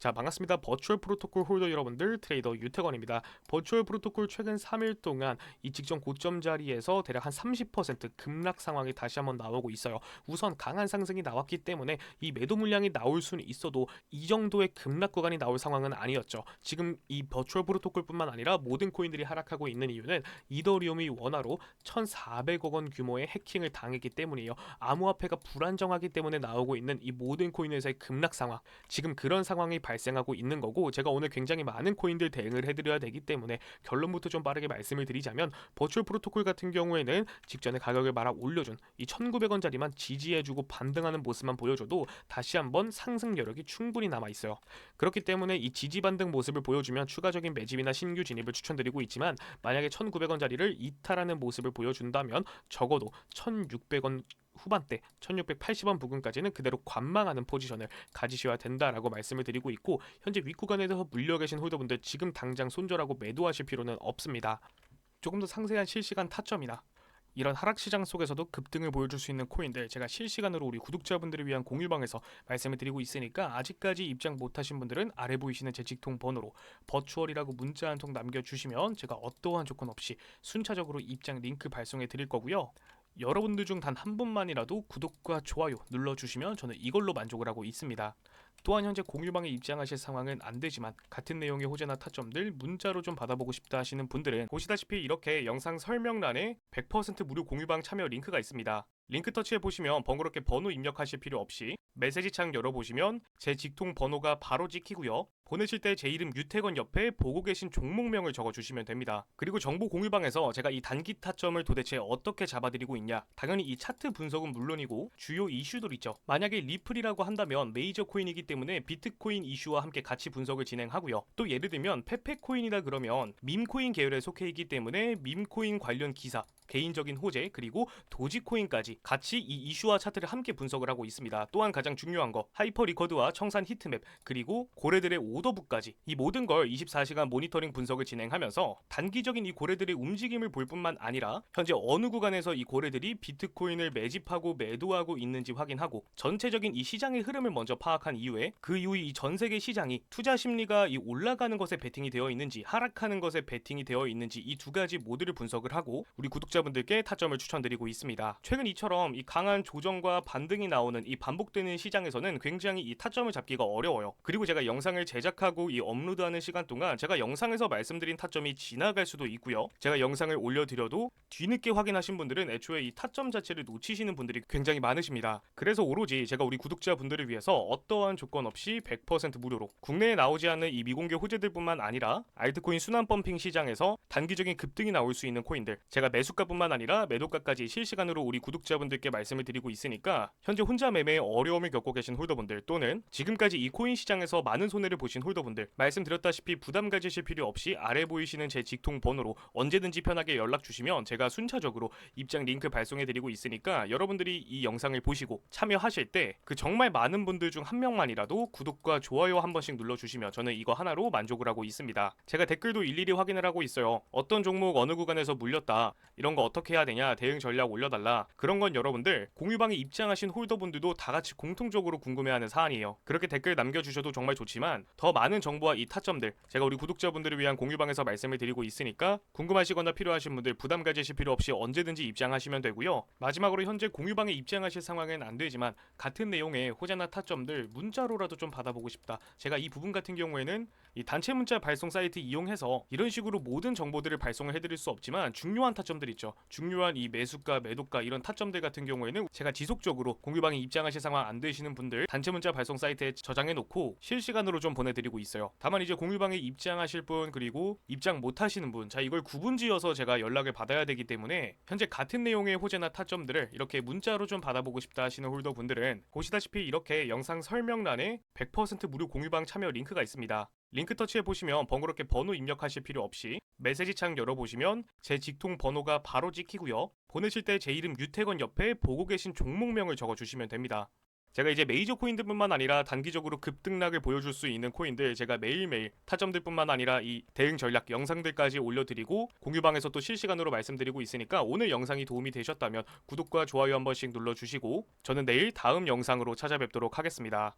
자 반갑습니다. 버추얼 프로토콜 홀더 여러분들 트레이더 유태건입니다. 버추얼 프로토콜 최근 3일 동안 이 직전 고점 자리에서 대략 한 30% 급락 상황이 다시 한번 나오고 있어요. 우선 강한 상승이 나왔기 때문에 이 매도 물량이 나올 수는 있어도 이 정도의 급락 구간이 나올 상황은 아니었죠. 지금 이 버추얼 프로토콜뿐만 아니라 모든 코인들이 하락하고 있는 이유는 이더리움이 원화로 1,400억 원 규모의 해킹을 당했기 때문이에요. 암호화폐가 불안정하기 때문에 나오고 있는 이 모든 코인에서의 급락 상황. 지금 그런 상황이 발생하고 있는 거고 제가 오늘 굉장히 많은 코인들 대응을 해드려야 되기 때문에 결론부터 좀 빠르게 말씀을 드리자면 버추얼 프로토콜 같은 경우에는 직전에 가격을 말아 올려준 이 1900원짜리만 지지해주고 반등하는 모습만 보여줘도 다시 한번 상승 여력이 충분히 남아 있어요. 그렇기 때문에 이 지지 반등 모습을 보여주면 추가적인 매집이나 신규 진입을 추천드리고 있지만 만약에 1900원짜리를 이탈하는 모습을 보여준다면 적어도 1600원 후반대 1680원 부근까지는 그대로 관망하는 포지션을 가지셔야 된다라고 말씀을 드리고 있고 현재 윗구간에서 물려 계신 홀더분들 지금 당장 손절하고 매도하실 필요는 없습니다. 조금 더 상세한 실시간 타점이나 이런 하락 시장 속에서도 급등을 보여줄 수 있는 코인들 제가 실시간으로 우리 구독자분들을 위한 공유방에서 말씀을 드리고 있으니까 아직까지 입장 못하신 분들은 아래 보이시는 제 직통 번호로 버추얼이라고 문자 한 통 남겨주시면 제가 어떠한 조건 없이 순차적으로 입장 링크 발송해 드릴 거고요. 여러분들 중 단 한 분만이라도 구독과 좋아요 눌러주시면 저는 이걸로 만족을 하고 있습니다. 또한 현재 공유방에 입장하실 상황은 안 되지만 같은 내용의 호재나 타점들 문자로 좀 받아보고 싶다 하시는 분들은 보시다시피 이렇게 영상 설명란에 100% 무료 공유방 참여 링크가 있습니다. 링크 터치해 보시면 번거롭게 번호 입력하실 필요 없이 메시지 창 열어보시면 제 직통 번호가 바로 찍히고요. 보내실 때 제 이름 유태건 옆에 보고 계신 종목명을 적어주시면 됩니다. 그리고 정보 공유방에서 제가 이 단기 타점을 도대체 어떻게 잡아드리고 있냐 당연히 이 차트 분석은 물론이고 주요 이슈들 있죠. 만약에 리플이라고 한다면 메이저 코인이기 때문에 비트코인 이슈와 함께 같이 분석을 진행하고요. 또 예를 들면 페페코인이다 그러면 밈코인 계열에 속해 있기 때문에 밈코인 관련 기사 개인적인 호재 그리고 도지코인까지 같이 이 이슈와 차트를 함께 분석을 하고 있습니다. 또한 가장 중요한 거 하이퍼 리커드와 청산 히트맵 그리고 고래들의 오더북까지 이 모든 걸 24시간 모니터링 분석을 진행하면서 단기적인 이 고래들의 움직임을 볼 뿐만 아니라 현재 어느 구간에서 이 고래들이 비트코인을 매집하고 매도하고 있는지 확인하고 전체적인 이 시장의 흐름을 먼저 파악한 이후에 그 이후에 이 전 세계 시장이 투자 심리가 이 올라가는 것에 베팅이 되어 있는지 하락하는 것에 베팅이 되어 있는지 이 두 가지 모두를 분석을 하고 우리 구독자 분들께 타점을 추천드리고 있습니다. 최근 이처럼 이 강한 조정과 반등이 나오는 이 반복되는 시장에서는 굉장히 이 타점을 잡기가 어려워요. 그리고 제가 영상을 제작하고 이 업로드하는 시간 동안 제가 영상에서 말씀드린 타점이 지나갈 수도 있고요. 제가 영상을 올려드려도 뒤늦게 확인하신 분들은 애초에 이 타점 자체를 놓치시는 분들이 굉장히 많으십니다. 그래서 오로지 제가 우리 구독자분들을 위해서 어떠한 조건 없이 100% 무료로 국내에 나오지 않는 이 미공개 호재들뿐만 아니라 알트코인 순환 펌핑 시장에서 단기적인 급등이 나올 수 있는 코인들 제가 매수가 뿐만 아니라 매도가까지 실시간으로 우리 구독자분들께 말씀을 드리고 있으니까 현재 혼자 매매에 어려움을 겪고 계신 홀더분들 또는 지금까지 이 코인 시장에서 많은 손해를 보신 홀더분들 말씀드렸다시피 부담 가지실 필요 없이 아래 보이시는 제 직통 번호로 언제든지 편하게 연락 주시면 제가 순차적으로 입장 링크 발송해 드리고 있으니까 여러분들이 이 영상을 보시고 참여하실 때 그 정말 많은 분들 중 한 명만이라도 구독과 좋아요 한 번씩 눌러 주시면 저는 이거 하나로 만족을 하고 있습니다. 제가 댓글도 일일이 확인을 하고 있어요. 어떤 종목 어느 구간에서 물렸다. 이런 거 어떻게 해야 되냐 대응 전략 올려달라 그런 건 여러분들 공유방에 입장하신 홀더분들도 다 같이 공통적으로 궁금해하는 사안이에요. 그렇게 댓글 남겨주셔도 정말 좋지만 더 많은 정보와 이 타점들 제가 우리 구독자분들을 위한 공유방에서 말씀을 드리고 있으니까 궁금하시거나 필요하신 분들 부담 가지실 필요 없이 언제든지 입장하시면 되고요. 마지막으로 현재 공유방에 입장하실 상황은 안 되지만 같은 내용의 호재나 타점들 문자로라도 좀 받아보고 싶다. 제가 이 부분 같은 경우에는 이 단체 문자 발송 사이트 이용해서 이런 식으로 모든 정보들을 발송을 해드릴 수 없지만 중요한 타점들 있죠. 중요한 이 매수가, 매도가 이런 타점들 같은 경우에는 제가 지속적으로 공유방에 입장하실 상황 안 되시는 분들 단체 문자 발송 사이트에 저장해 놓고 실시간으로 좀 보내드리고 있어요. 다만 이제 공유방에 입장하실 분 그리고 입장 못 하시는 분, 자 이걸 구분지어서 제가 연락을 받아야 되기 때문에 현재 같은 내용의 호재나 타점들을 이렇게 문자로 좀 받아보고 싶다 하시는 홀더 분들은 보시다시피 이렇게 영상 설명란에 100% 무료 공유방 참여 링크가 있습니다. 링크 터치해 보시면 번거롭게 번호 입력하실 필요 없이 메시지 창 열어보시면 제 직통 번호가 바로 찍히고요. 보내실 때 제 이름 유태건 옆에 보고 계신 종목명을 적어주시면 됩니다. 제가 이제 메이저 코인들뿐만 아니라 단기적으로 급등락을 보여줄 수 있는 코인들 제가 매일매일 타점들뿐만 아니라 이 대응 전략 영상들까지 올려드리고 공유방에서 또 실시간으로 말씀드리고 있으니까 오늘 영상이 도움이 되셨다면 구독과 좋아요 한 번씩 눌러주시고 저는 내일 다음 영상으로 찾아뵙도록 하겠습니다.